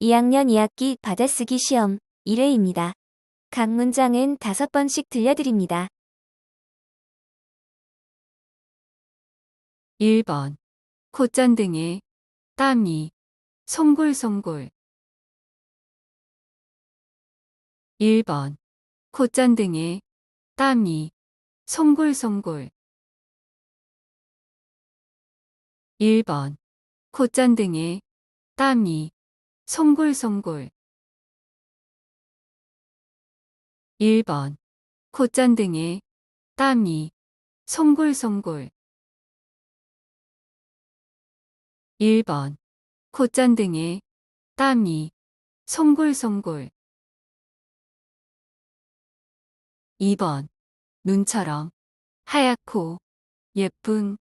2학년 2학기 받아쓰기 시험 1회입니다. 각 문장은 5번씩 들려드립니다. 1번. 콧잔등에 땀이 송골송골. 1번. 콧잔등에 땀이 송골송골. 1번. 콧잔등에 땀이 송골송골. 1번. 콧잔등에 땀이 송골송골. 1번. 콧잔등에 땀이 송골송골. 2번. 눈처럼 하얗고 예쁜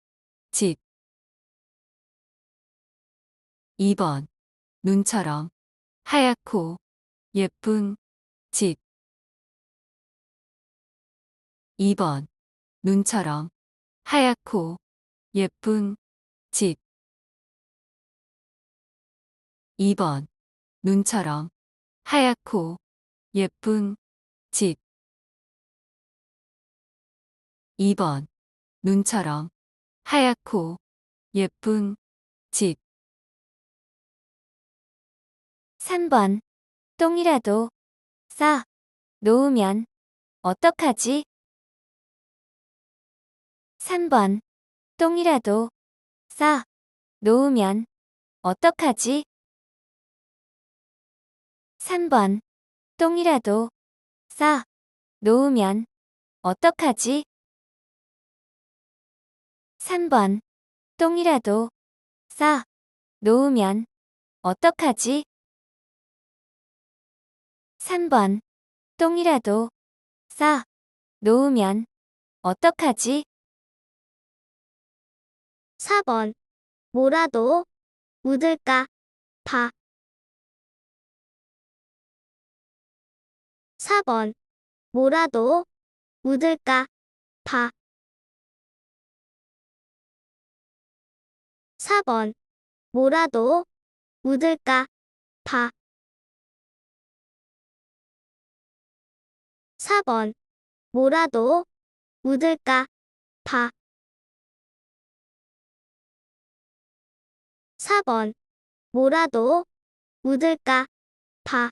집. 2번 눈처럼. 하얗고 예쁜 집. 2번. 눈처럼. 하얗고 예쁜 집. 2번. 눈처럼. 하얗고 예쁜 집. 2번. 눈처럼. 하얗고 예쁜 집 3번 똥이라도 싸 놓으면 어떡하지? 3번 똥이라도 싸 놓으면 어떡하지? 3번 똥이라도 싸 놓으면 어떡하지? 3번 똥이라도 싸 놓으면 어떡하지? 3번 똥이라도 싸 놓으면 어떡하지? 4번 뭐라도 묻을까 봐. 4번 뭐라도 묻을까 봐. 4번 뭐라도 묻을까 봐. 4번 뭐라도 묻을까 봐. 4번 뭐라도 묻을까 봐.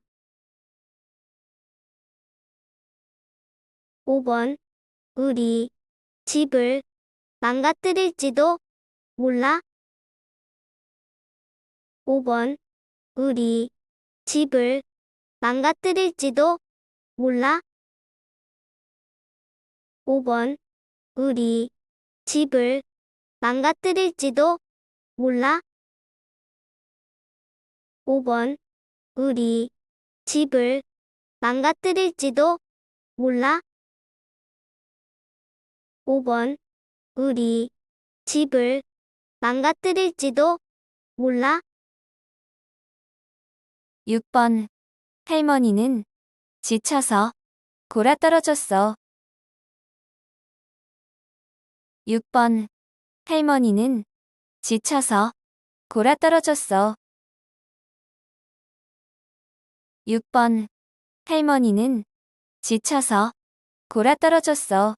5번 우리 집을 망가뜨릴지도 몰라. 5번 우리 집을 망가뜨릴지도 몰라. 5번 우리 집을 망가뜨릴지도 몰라. 5번 우리 집을 망가뜨릴지도 몰라. 5번 우리 집을 망가뜨릴지도 몰라. 6번 할머니는 지쳐서 골아 떨어졌어. 6번 할머니는 지쳐서 골아 떨어졌어. 6번 할머니는 지쳐서 골아 떨어졌어.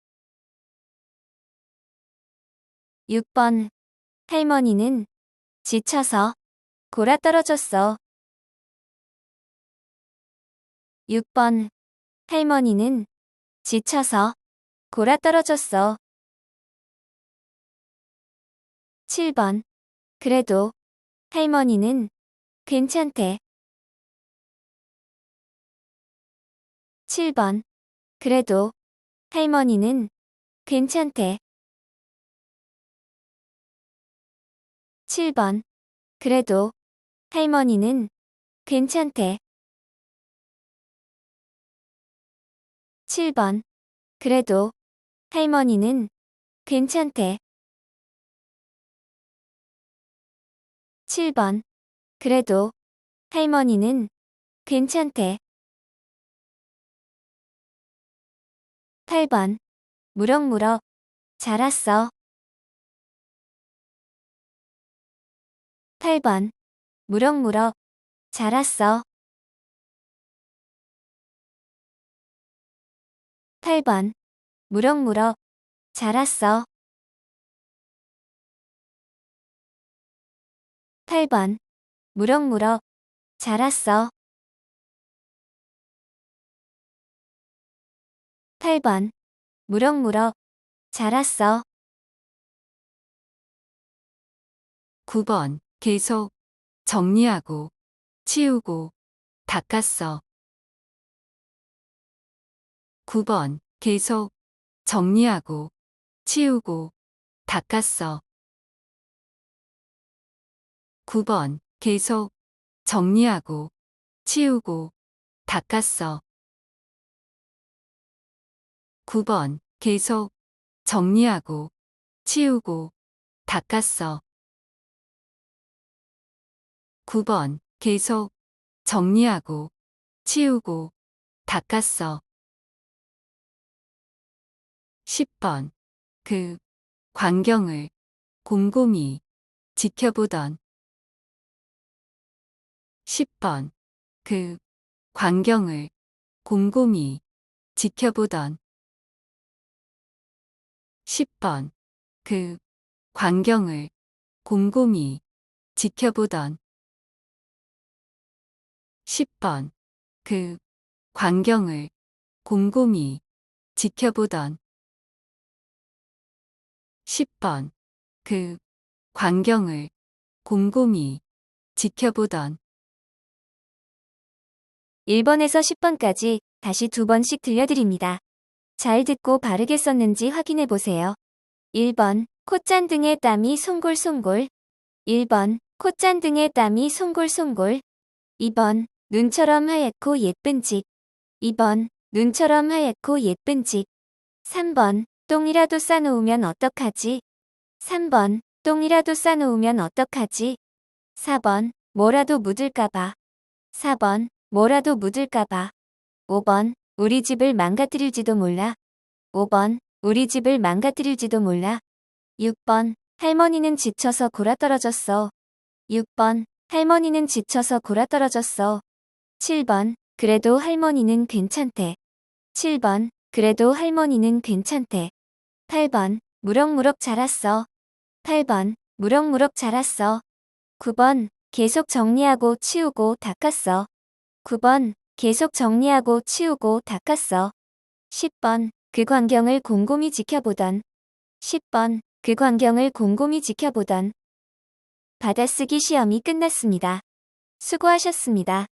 6번 할머니는 지쳐서 골아 떨어졌어. 6번 할머니는 지쳐서 골아 떨어졌어. 7번 그래도 할머니는 괜찮대. 7번 그래도 할머니는 괜찮대. 7번 그래도 할머니는 괜찮대. 7번 그래도 할머니는 괜찮대. 7번 그래도 할머니는 괜찮대. 8번 무럭무럭 자랐어. 8번 무럭무럭 자랐어. 8번. 무럭무럭. 자랐어. 8번. 무럭무럭. 자랐어. 8번. 무럭무럭. 자랐어. 9번. 계속 정리하고 치우고 닦았어. 9번. 계속 정리하고 치우고 닦았어. 9번. 계속 정리하고 치우고 닦았어. 9번. 계속 정리하고 치우고 닦았어. 9번. 계속 정리하고 치우고 닦았어. 10번. 그 광경을 곰곰이 지켜보던 10번. 그 광경을 곰곰이 지켜보던 10번. 그 광경을 곰곰이 지켜보던 10번. 그 광경을 곰곰이 지켜보던 10번. 그 광경을 곰곰이 지켜보던 1번에서 10번까지 다시 두 번씩 들려드립니다. 잘 듣고 바르게 썼는지 확인해 보세요. 1번. 콧잔등에 땀이 송골송골. 1번. 콧잔등에 땀이 송골송골. 2번. 눈처럼 하얗고 예쁜 집. 2번. 눈처럼 하얗고 예쁜 집. 3번. 똥이라도 싸놓으면 어떡하지? 3번. 똥이라도 싸놓으면 어떡하지? 4번. 뭐라도 묻을까봐. 4번. 뭐라도 묻을까봐. 5번. 우리 집을 망가뜨릴지도 몰라. 5번. 우리 집을 망가뜨릴지도 몰라. 6번. 할머니는 지쳐서 골아떨어졌어. 6번. 할머니는 지쳐서 골아떨어졌어. 7번. 그래도 할머니는 괜찮대. 7번. 그래도 할머니는 괜찮대. 8번. 무럭무럭 자랐어. 8번. 무럭무럭 자랐어. 9번. 계속 정리하고 치우고 닦았어. 9번. 계속 정리하고 치우고 닦았어. 10번. 그 광경을 곰곰이 지켜보던. 10번. 그 광경을 곰곰이 지켜보던. 받아쓰기 시험이 끝났습니다. 수고하셨습니다.